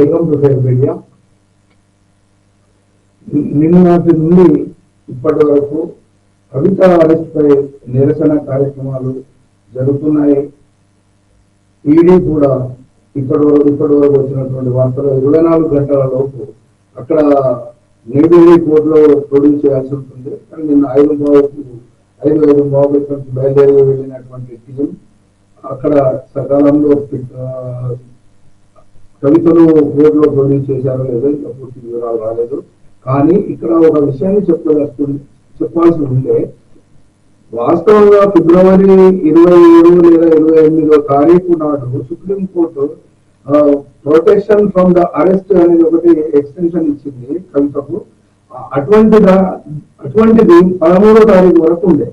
Welcome to media. నిన్నటి నుండి ఇప్పటి వరకు కవిత అరెస్ట్పై నిరసన కార్యక్రమాలు జరుగుతున్నాయి. ఈడీ కూడా ఇప్పటి వరకు ఇప్పటి వరకు వచ్చినటువంటి వార్తలు ఇరవై నాలుగు గంటల లోపు అక్కడ న్యూఢిల్లీ కోర్టులో ప్రొడ్యూస్ చేయాల్సి ఉంటుంది. కానీ నిన్న ఐదు బాబుకు ఐదు ఐదు బాబు బయలుదేరి వెళ్ళినటువంటి టీం అక్కడ సకాలంలో కవితను బోర్డులో కవితలు కోర్టులో చేశారో లేదో ఇంకా పూర్తి వివరాలు రాలేదు. కానీ ఇక్కడ ఒక విషయాన్ని చెప్పదలుస్తుంది చెప్పాల్సి ఉంటే వాస్తవంగా ఫిబ్రవరి ఇరవై ఏడు లేదా ఇరవై ఎనిమిదో తారీఖు నాడు supreme court protection from the arrest అనేది ఒకటి ఎక్స్టెన్షన్ ఇచ్చింది కవితకు. అటువంటి అటువంటిది పదమూడో తారీఖు వరకు ఉండే.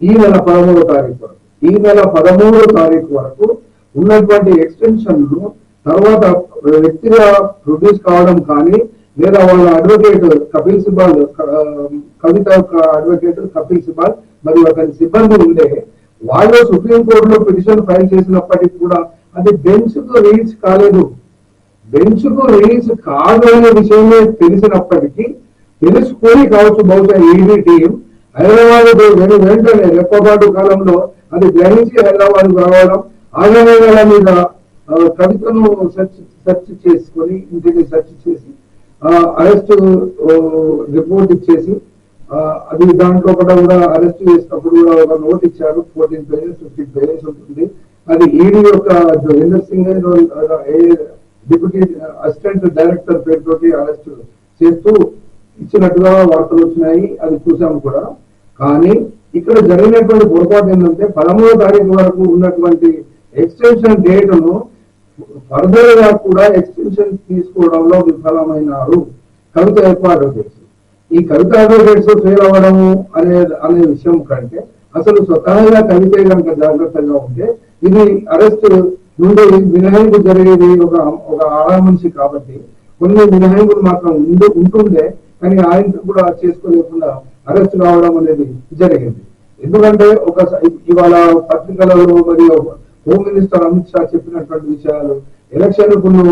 ఈ నెల పదమూడో తారీఖు వరకు. ఈ నెల పదమూడో తారీఖు వరకు ఉన్నటువంటి ఎక్స్టెన్షన్లు తర్వాత వ్యక్తిగా ప్రొడ్యూస్ కావడం కానీ లేదా వాళ్ళ అడ్వకేట్ కపిల్ సిబాల్ కవిత అడ్వకేట్ కపిల్ సిబాల్ మరియు అతని సిబ్బంది ఉండే వాళ్ళు సుప్రీం కోర్టులో పిటిషన్ ఫైల్ చేసినప్పటికీ కూడా అది బెంచ్కు రీచ్ కాలేదు. బెంచ్కు రీచ్ కాదు అనే విషయమే తెలిసినప్పటికీ తెలుసుకొని కావచ్చు బహుశా ఈడీ టీం హైదరాబాద్ వెంటనే రెప్పపాటు కాలంలో అది గ్రహించి హైదరాబాద్ రావడం ఆగమేఘాల మీద కవితను సెర్చ్ సెర్చ్ చేసుకొని ఇంటిని సెర్చ్ చేసి అరెస్ట్ రిపోర్ట్ ఇచ్చేసి అది దాంట్లో కూడా కూడా అరెస్ట్ చేసినప్పుడు కూడా ఒక నోట్ ఇచ్చారు ఫోర్టీన్ పేజెస్ ఫిఫ్టీన్ పేజెస్ ఉంటుంది. అది ఈడీ యొక్క Jogender Singh deputy assistant director పేరుతోటి అరెస్ట్ చేస్తూ ఇచ్చినట్టుగా వార్తలు వచ్చినాయి అది చూసాము కూడా. కానీ ఇక్కడ జరిగినటువంటి పొరపాటు ఏంటంటే పదమూడో తారీఖు వరకు ఉన్నటువంటి ఎక్స్టెన్షన్ డేట్ను ఫర్దర్గా కూడా ఎక్స్టెన్షన్ తీసుకోవడంలో విఫలమైనారు. కవిత ఏర్పాటు చేసి ఈ కవిత అడ్వకేట్స్ ఫెయిల్ అవ్వడము అనే అనే విషయం కంటే అసలు స్వతహాగా కవితే కనుక జాగ్రత్తగా ఉంటే ఇది అరెస్ట్ నుండి మినహాయింపు జరిగేది ఒక ఒక ఆడ మనిషి కాబట్టి కొన్ని మినహాయింపులు మాత్రం ఉండు ఉంటుండే కానీ ఆయన కూడా చేసుకోలేకుండా అరెస్ట్ కావడం అనేది జరిగింది. ఎందుకంటే ఒక ఇవాళ పత్రికలలో మరియు హోమ్ మినిస్టర్ అమిత్ షా చెప్పినటువంటి విషయాలు. ఎలక్షన్ ఇప్పుడు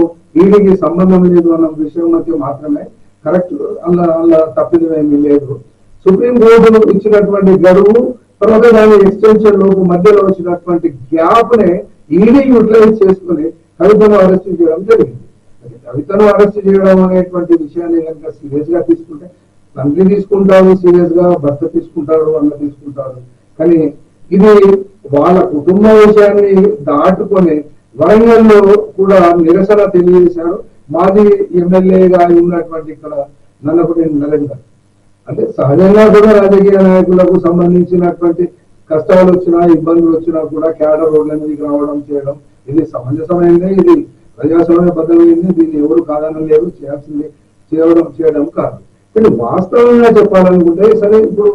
ఈడీకి సంబంధం లేదు అన్న విషయం మధ్య మాత్రమే. కరెక్ట్ అలా అలా తప్పిదం ఏమీ లేదు సుప్రీం కోర్టు ఇచ్చినటువంటి గడువు తర్వాత దాని ఎక్స్టెన్షన్ లోపు మధ్యలో వచ్చినటువంటి గ్యాప్ నే ఈడీ యూటిలైజ్ చేసుకుని కవితను అరెస్ట్ చేయడం జరిగింది. అది కవితను అరెస్ట్ చేయడం అనేటువంటి విషయాన్ని కనుక సీరియస్గా తీసుకుంటే తండ్రి తీసుకుంటారు సీరియస్గా భర్త తీసుకుంటారు అన్న తీసుకుంటారు కానీ ఇది వాళ్ళ కుటుంబ విషయాన్ని దాటుకొని వరంగల్లో కూడా నిరసన తెలియజేశారు. మాజీ ఎమ్మెల్యేగా ఉన్నటువంటి ఇక్కడ నల్లపూడి నరేందర్. అంటే సహజంగా కూడా రాజకీయ నాయకులకు సంబంధించినటువంటి కష్టాలు వచ్చినా ఇబ్బందులు వచ్చినా కూడా క్యాడర్ రోడ్ల మీదకి రావడం చేయడం ఇది సమంజసమైందే ఇది ప్రజాస్వామ్యబద్ధమైంది దీన్ని ఎవరు కాదనం లేదు చేయాల్సింది చేయడం చేయడం కాదు. కానీ వాస్తవంగా చెప్పాలనుకుంటే సరే ఇప్పుడు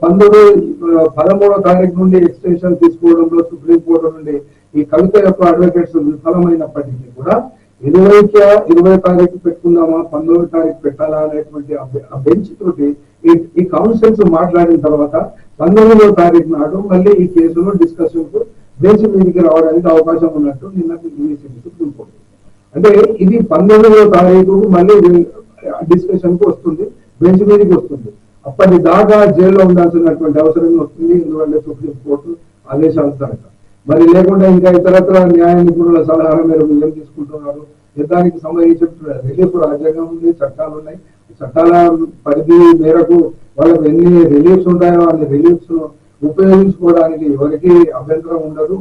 పంతొమ్మిది పదమూడవ పదమూడో తారీఖు నుండి ఎక్స్టెన్షన్ తీసుకోవడంలో సుప్రీంకోర్టు నుండి ఈ కవిత యొక్క అడ్వకేట్స్ విఫలమైనప్పటికీ కూడా ఇరవైకి ఇరవై తారీఖు పెట్టుకుందామా పంతొమ్మిది తారీఖు పెట్టాలా అనేటువంటి ఆ బెంచ్ తోటి ఈ- ఈ కౌన్సిల్స్ మాట్లాడిన తర్వాత పంతొమ్మిదో తారీఖు నాడు మళ్ళీ ఈ కేసులో డిస్కషన్కు బెంచ్ మీదకి రావడానికి అవకాశం ఉన్నట్టు నిన్న సుప్రీంకోర్టు అంటే ఇది పంతొమ్మిదో తారీఖు మళ్ళీ డిస్కషన్కు వస్తుంది బెంచ్ మీదకి వస్తుంది. అప్పటి దాకా జైల్లో ఉండాల్సినటువంటి అవసరం వస్తుంది. ఎందుకంటే సుప్రీంకోర్టు ఆదేశాలు మరి లేకుండా ఇంకా ఇతరత్ర న్యాయ నిపుణుల సలహాల మేరకు ఏం తీసుకుంటున్నారు? యుద్ధానికి సంబంధించిన రిలీఫ్ రాజ్యాంగం ఉంది చట్టాలు ఉన్నాయి. చట్టాల పరిధి మేరకు వాళ్ళకి ఎన్ని రిలీఫ్స్ ఉంటాయో అన్ని రిలీఫ్స్ ఉపయోగించుకోవడానికి ఎవరికి అభ్యంతరం ఉండదు.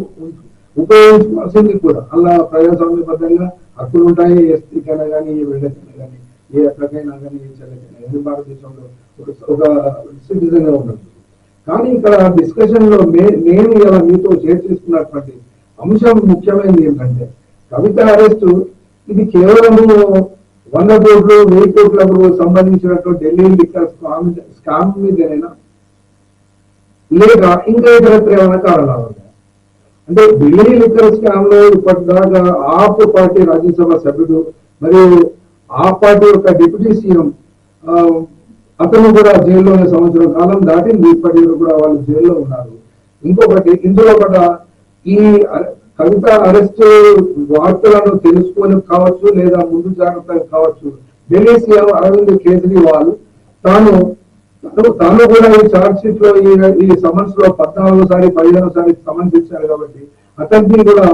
ఉపయోగించుకోవాల్సింది కూడా అలా ప్రజాస్వామ్యబద్ధంగా హక్కులు ఉంటాయి. ఎస్టీకైనా కానీ వెళ్ళకైనా కానీ ఏ ఎక్కడికైనా కానీ ఏ చెల్లకైనా ఎన్ని భారతదేశంలో ఒక- ఒక సిటిజన్గా కానీ ఇక్కడ డిస్కషన్లో నేను ఇలా మీతో షేర్ చేసుకున్నటువంటి అంశం ముఖ్యమైనది ఏంటంటే కవిత అరెస్ట్ ఇది కేవలం వంద కోట్లు వెయ్యి కోట్లకు సంబంధించినటువంటి ఢిల్లీ లిక్కర్ స్కామ్ స్కామ్ మీదనైనా? లేక ఇంకా ఇతరత్ర ఏమైనా కారణాలు అంటే ఢిల్లీ లిక్కర్ స్కామ్లో ఇప్పటిదాకా ఆప్ పార్టీ రాజ్యసభ సభ్యుడు మరియు ఆ పార్టీ యొక్క డిప్యూటీ సీఎం అతను కూడా జైల్లోనే సంవత్సరం కాలం దాటింది. ఇప్పటి కూడా వాళ్ళు జైల్లో ఉన్నారు. ఇంకొకటి ఇందులో కూడా ఈ కవిత అరెస్ట్ వార్తలను తెలుసుకొని కావచ్చు లేదా ముందు జాగ్రత్తగా కావచ్చు. ఢిల్లీ సీఎం అరవింద్ కేజ్రీవాల్ తాను తాను తాను కూడా ఈ చార్జ్ షీట్లో ఈ సమన్స్లో పద్నాలుగోసారి పదిహేనోసారి సమన్స్ ఇచ్చారు కాబట్టి అతన్ని కూడా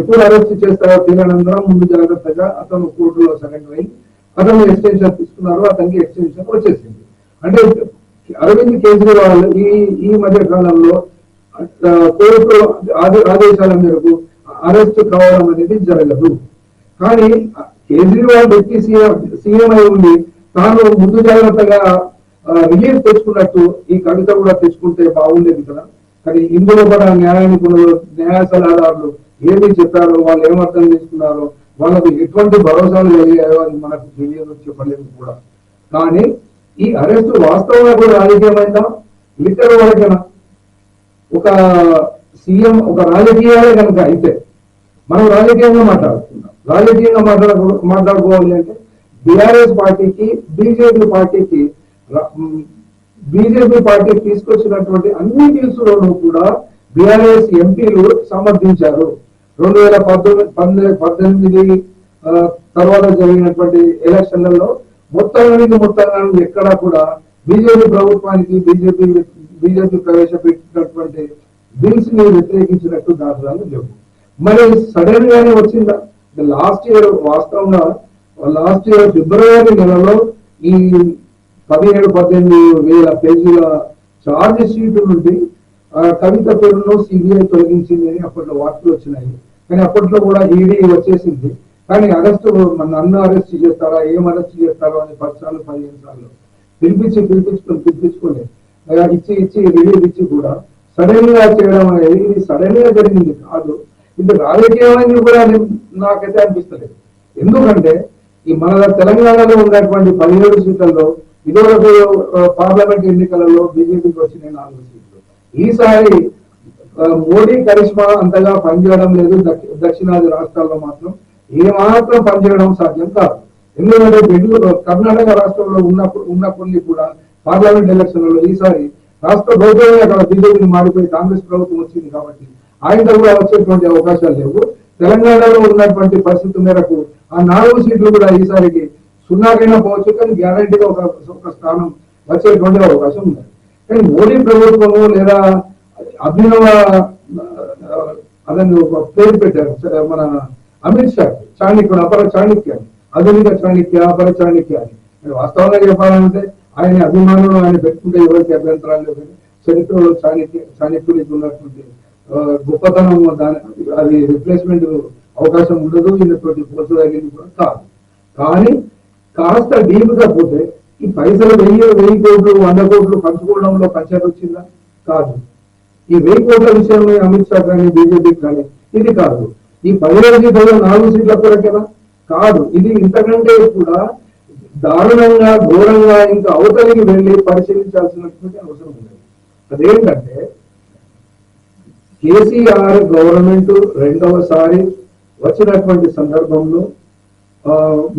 ఎప్పుడు అరెస్ట్ చేస్తారో తెలియనందున ముందు జాగ్రత్తగా అతను కోర్టులో సరెండర్ అయ్యి అతను ఎక్స్టెన్షన్ తీసుకున్నారు అతనికి ఎక్స్టెన్షన్ వచ్చేసింది. అంటే అరవింద్ కేజ్రీవాల్ ఈ ఈ మధ్య కాలంలో కోర్టు ఆదేశాల మేరకు అరెస్ట్ కావడం అనేది జరగదు. కానీ కేజ్రీవాల్ వ్యక్తి సీఎం సీఎం అయి ఉండి తాను ముందు జాగ్రత్తగా రిలీఫ్ తెచ్చుకున్నట్టు ఈ కవిత కూడా తెచ్చుకుంటే బాగుండేది కదా. కానీ ఇందులో కూడా న్యాయ నిపుణులు న్యాయ సలహాదారులు ఏమి చెప్పారో వాళ్ళు ఏమర్థం చేసుకున్నారో వాళ్ళకు ఎటువంటి భరోసాలు కలిగాయో అది మనకు తెలియదు చెప్పలేదు కూడా. కానీ ఈ అరెస్టు వాస్తవంగా కూడా రాజకీయమైందా? లిటర్ వరకేనా ఒక సీఎం ఒక రాజకీయాలే కనుక అయితే మనం రాజకీయంగా మాట్లాడుతున్నాం రాజకీయంగా మాట్లాడుకో మాట్లాడుకోవాలి అంటే బీఆర్ఎస్ పార్టీకి బీజేపీ పార్టీకి బీజేపీ పార్టీ తీసుకొచ్చినటువంటి అన్ని కేసులను కూడా బీఆర్ఎస్ ఎంపీలు సమర్థించారు. రెండు వేల పద్దెనిమిది పద్దెనిమిది తర్వాత జరిగినటువంటి ఎలక్షన్లలో మొత్తానికి మొత్తానికి ఎక్కడా కూడా బీజేపీ ప్రభుత్వానికి బీజేపీ బీజేపీ ప్రవేశపెట్టినటువంటి బిల్స్ని వ్యతిరేకించినట్టు దాఖలాలు లేవు. మరి సడన్ గానే వచ్చిందా? లాస్ట్ ఇయర్ వాస్తవంగా లాస్ట్ ఇయర్ ఫిబ్రవరి నెలలో ఈ పదిహేడు పద్దెనిమిది వేల పేజీల ఛార్జ్ షీట్ నుండి కవిత పేరును సిబిఐ తొలగించింది అని అప్పట్లో వార్తలు వచ్చినాయి. కానీ అప్పట్లో కూడా ఈడీ వచ్చేసింది. కానీ అరెస్ట్ నన్ను అరెస్ట్ చేస్తారా? ఏం అరెస్ట్ చేస్తారో అని పది సార్లు పదిహేను సార్లు. పిలిపించి పిలిపించుకొని పిలిపించుకొని ఇచ్చి ఇచ్చి రిలీజ్ ఇచ్చి కూడా సడన్గా చేయడం అనేది ఇది సడన్గా జరిగింది కాదు. ఇది రాజకీయమైనది కూడా నాకైతే అనిపిస్తలేదు. ఎందుకంటే ఈ మన తెలంగాణలో ఉన్నటువంటి పదిహేడు సీట్లలో ఇదివరకు పార్లమెంట్ ఎన్నికలలో బీజేపీకి వచ్చిన నాలుగు సీట్లు. ఈసారి మోడీ కరిష్మా అంతగా పనిచేయడం లేదు దక్షిణాది రాష్ట్రాల్లో మాత్రం. ఏమాత్రం పనిచేయడం సాధ్యం కాదు. ఎందుకంటే బెంగళూరు కర్ణాటక రాష్ట్రంలో ఉన్నప్పుడు ఉన్నప్పటికీ కూడా పార్లమెంట్ ఎలక్షన్లలో ఈసారి రాష్ట్ర ప్రభుత్వమే అక్కడ బీజేపీని మారిపోయి కాంగ్రెస్ ప్రభుత్వం వచ్చింది కాబట్టి ఆయన కూడా వచ్చేటువంటి అవకాశాలు లేవు. తెలంగాణలో ఉన్నటువంటి పరిస్థితి మేరకు ఆ నాలుగు సీట్లు కూడా ఈసారికి సున్నాకైనా పోవచ్చు కానీ గ్యారంటీగా ఒక ఒక స్థానం వచ్చేటువంటి అవకాశం ఉంది కానీ మోడీ ప్రభుత్వము లేదా అభినవ అదని పేరు పెట్టారు మన అమిత్ షా చాణక్యుడు అపర చాణక్య ఆధునిక చాణక్య అపర చాణక్య అని. వాస్తవంగా చెప్పాలంటే ఆయన అభిమానులు ఆయన పెట్టుకుంటే ఎవరికి అభ్యంతరాలు లేదు చరిత్రలో చాణక్య చాణక్యుడికి ఉన్నటువంటి గొప్పతనం దాని అది రిప్లేస్మెంట్ అవకాశం ఉండదు ఈయనతోటి పోల్చదగింది కూడా కాదు. కానీ కాస్త డీప్గా పోతే ఈ పైసలు వెయ్యి వెయ్యి కోట్లు వంద కోట్లు పంచుకోవడంలో పంచాయతీ వచ్చిందా? కాదు. ఈ వెయ్యి కోట్ల విషయంలో అమిత్ షా కానీ బీజేపీ కానీ ఇది కాదు. ఈ పదిహేనుకి సీట్లలో నాలుగు సీట్ల కొరకేనా కాదు? ఇది ఇంతకంటే కూడా దారుణంగా ఘోరంగా ఇంకా అవతలికి వెళ్ళి పరిశీలించాల్సినటువంటి అవసరం ఉంది. అదేంటంటే కేసీఆర్ గవర్నమెంట్ రెండవసారి వచ్చినటువంటి సందర్భంలో ఆ,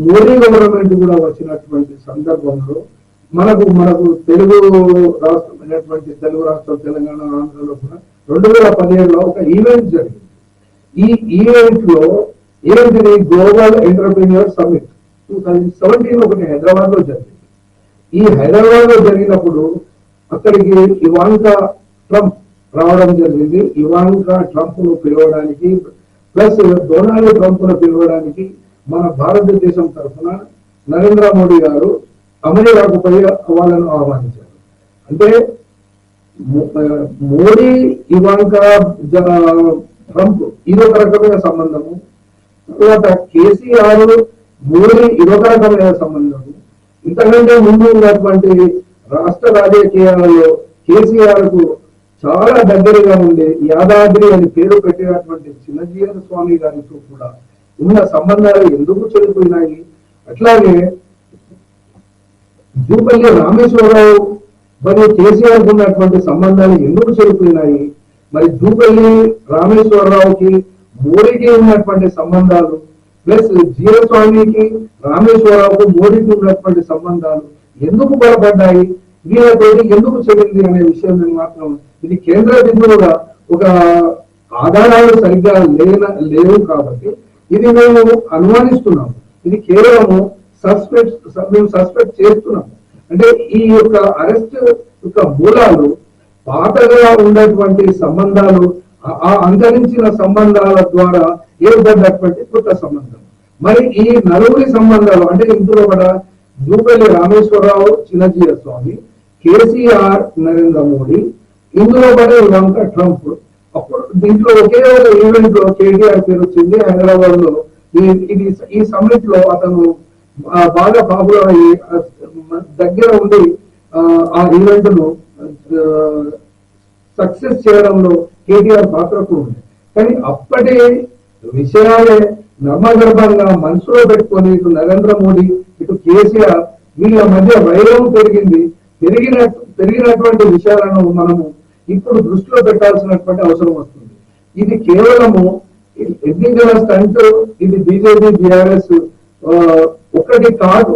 మోడీ గవర్నమెంట్ కూడా వచ్చినటువంటి సందర్భంలో మనకు మనకు తెలుగు రాష్ట్రమైనటువంటి తెలుగు రాష్ట్రం తెలంగాణ ఆంధ్రలో కూడా రెండు వేల పదిహేడులో ఒక ఈవెంట్ జరిగింది. ఈ ఈవెంట్లో ఏంటిది global entrepreneur summit two thousand seventeen ఒకటి హైదరాబాద్లో జరిగింది. ఈ హైదరాబాద్లో జరిగినప్పుడు అక్కడికి ఇవాంకా ట్రంప్ రావడం జరిగింది. ఇవాంకా ట్రంప్ను పిలవడానికి ప్లస్ డొనాల్డ్ ట్రంప్ను పిలవడానికి మన భారతదేశం తరఫున నరేంద్ర మోడీ గారు అమెరికాకు పోయి వాళ్ళను ఆహ్వానించారు. అంటే మోడీ ఇవాంకా ట్రంప్ ఇదొక రకమైన సంబంధము తర్వాత కేసీఆర్ మోడీ ఇదొక రకమైన సంబంధము. ఇంతకంటే ముందు ఉన్నటువంటి రాష్ట్ర రాజకీయాలలో కేసీఆర్కు చాలా దగ్గరగా ఉండే యాదాద్రి అని పేరు పెట్టినటువంటి చిన్నజీవన స్వామి గారితో కూడా ఉన్న సంబంధాలు ఎందుకు చెడిపోయినాయి? అట్లాగే జూపల్లి రామేశ్వరరావు మరియు కేసీఆర్ ఉన్నటువంటి సంబంధాలు ఎందుకు చెడిపోయినాయి? మరి దూపల్లి రామేశ్వరరావుకి మోడీకి ఉన్నటువంటి సంబంధాలు ప్లస్ జీవస్వామికి రామేశ్వరరావుకు మోడీకి ఉన్నటువంటి సంబంధాలు ఎందుకు బలపడ్డాయి? వీళ్ళతోటి ఎందుకు చెడింది అనే విషయం నేను మాత్రం ఇది కేంద్ర బిందువుగా ఒక ఆధారాలు సరిగ్గా లేన లేవు కాబట్టి ఇది మేము అనుమానిస్తున్నాము ఇది కేవలము సస్పెక్ట్ మేము సస్పెక్ట్ చేస్తున్నాము అంటే ఈ యొక్క అరెస్ట్ యొక్క మూలాలు పాతగా ఉన్నటువంటి సంబంధాలు ఆ- అంతరించిన సంబంధాల ద్వారా ఏర్పడినటువంటి కొత్త సంబంధం. మరి ఈ నలుగురి సంబంధాలు అంటే ఇందులో కూడా జూపల్లి రామేశ్వరరావు చిన్నజీయ స్వామి కేసీఆర్ నరేంద్ర మోడీ ఇందులో కూడా ఇవంతా ట్రంప్. అప్పుడు దీంట్లో ఒకే ఒక ఈవెంట్లో కేటీఆర్ పేరు వచ్చింది హైదరాబాద్లో ఈ ఇది ఈ సమ్మిట్లో అతను బాగా పాపులర్ అయ్యి దగ్గర ఉండి ఆ ఈవెంట్ను సక్సెస్ చేయడంలో కేటీఆర్ పాత్ర కూడా ఉంది. కానీ అప్పటి విషయాలే నమ్మగర్భంగా మనసులో పెట్టుకొని ఇటు నరేంద్ర మోడీ ఇటు కేసీఆర్ వీళ్ళ మధ్య వైరం పెరిగింది. పెరిగిన పెరిగినటువంటి విషయాలను మనము ఇప్పుడు దృష్టిలో పెట్టాల్సినటువంటి అవసరం వస్తుంది. ఇది కేవలము ఎన్నికల స్టంట్ ఇది బీజేపీ బీఆర్ఎస్ ఒకటి కాదు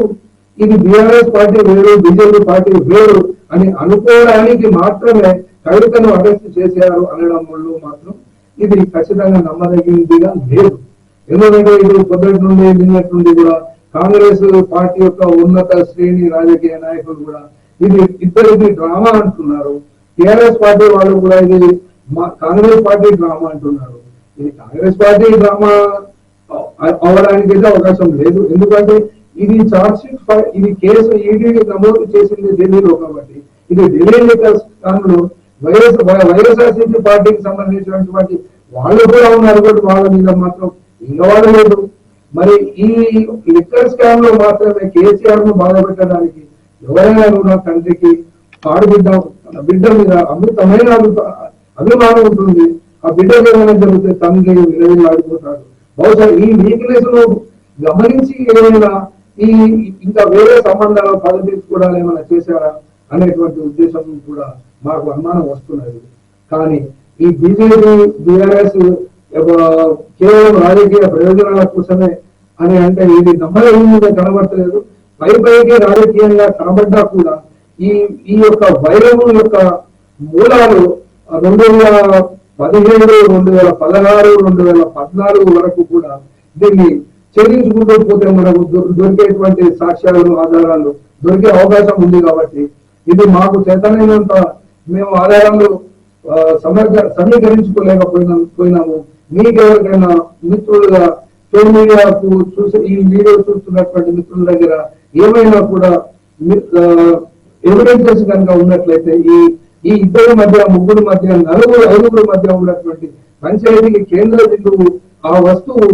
ఇది బీఆర్ఎస్ పార్టీ వేరు బీజేపీ పార్టీ వేరు అని అనుకోవడానికి మాత్రమే కవితను అరెస్ట్ చేశారు అనడంలో మాత్రం ఇది ఖచ్చితంగా నమ్మదగినదిగా లేదు. ఎందుకంటే ఇది పొద్దుటి నుండి నిన్నటి నుండి కూడా కాంగ్రెస్ పార్టీ యొక్క ఉన్నత శ్రేణి రాజకీయ నాయకులు కూడా ఇది ఇద్దరిది డ్రామా అంటున్నారు. టిఆర్ఎస్ పార్టీ వాళ్ళు కూడా ఇది మా- కాంగ్రెస్ పార్టీ డ్రామా అంటున్నారు. ఇది కాంగ్రెస్ పార్టీ డ్రామా అవడానికి అయితే అవకాశం లేదు. ఎందుకంటే ఇది చార్జ్ షీట్ ఇది కేసు ఈడీ నమోదు చేసింది ఢిల్లీలో కాబట్టి ఇది ఢిల్లీ లీడర్స్ కాలంలో వైఎస్ వైఎస్ఆర్సీపీ పార్టీకి సంబంధించినటువంటి వాళ్ళు కూడా ఉన్నారు కాబట్టి వాళ్ళ మీద మాత్రం ఇంకవాడు లేదు. మరి ఈ లిక్కర్ స్కామ్లో మాత్రమే కేసీఆర్ను బాధపెట్టడానికి ఎవరైనా నా తండ్రికి పాడుబిడ్డ తన బిడ్డ మీద అమృతమైన అభిమానం ఉంటుంది. ఆ బిడ్డ ఏమైనా జరిగితే తండ్రి విలవిల్లాడిపోతాడు బహుశా ఈ వీక్నెస్ను గమనించి ఏమైనా ఈ ఇంకా వేరే సంబంధాలు పద్ధతి కూడా ఏమైనా చేశారా అనేటువంటి ఉద్దేశం కూడా మాకు అనుమానం వస్తున్నది. కానీ ఈ బీజేపీ బీఆర్ఎస్ కేవలం రాజకీయ ప్రయోజనాల కోసమే అని అంటే ఇది నమ్మదగినగా కనబడతలేదు. పై పైకి రాజకీయంగా కనబడ్డా కూడా ఈ ఈ యొక్క వైరము యొక్క మూలాలు రెండు వేల పదిహేడు రెండు వేల పదహారు రెండు వేల పద్నాలుగు వరకు కూడా దీన్ని ఛేదించుకుంటూ పోతే మనకు దొరికేటువంటి సాక్ష్యాలు ఆధారాలు దొరికే అవకాశం ఉంది కాబట్టి ఇది మాకు చేతనైనంత మేము ఆధారాలు సమర్థ సమీకరించుకోలేకపోయినా పోయినాము. మీకు ఎవరికైనా మిత్రులుగా సోషల్ మీడియాకు చూసి ఈ వీడియో చూస్తున్నటువంటి మిత్రుల దగ్గర ఏమైనా కూడా ఎవిడెన్సెస్ కనుక ఉన్నట్లయితే ఈ ఈ ఇద్దరి మధ్య ముగ్గురు మధ్య నలుగురు ఐదుగురు మధ్య ఉన్నటువంటి పంచాయతీకి కేంద్ర బిందువు ఆ వస్తువు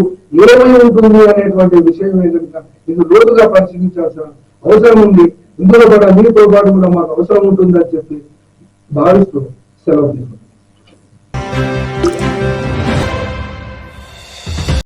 ఏమై ఉంటుంది అనేటువంటి విషయం కనుక ఇది లోతుగా పరిశీలించాల్సిన అవసరం ఉంది. ఇందులో కూడా మీతో పాటు కూడా మాకు అవసరం ఉంటుందని చెప్పి భావిస్తూ సెలవు తీసుకుంటాం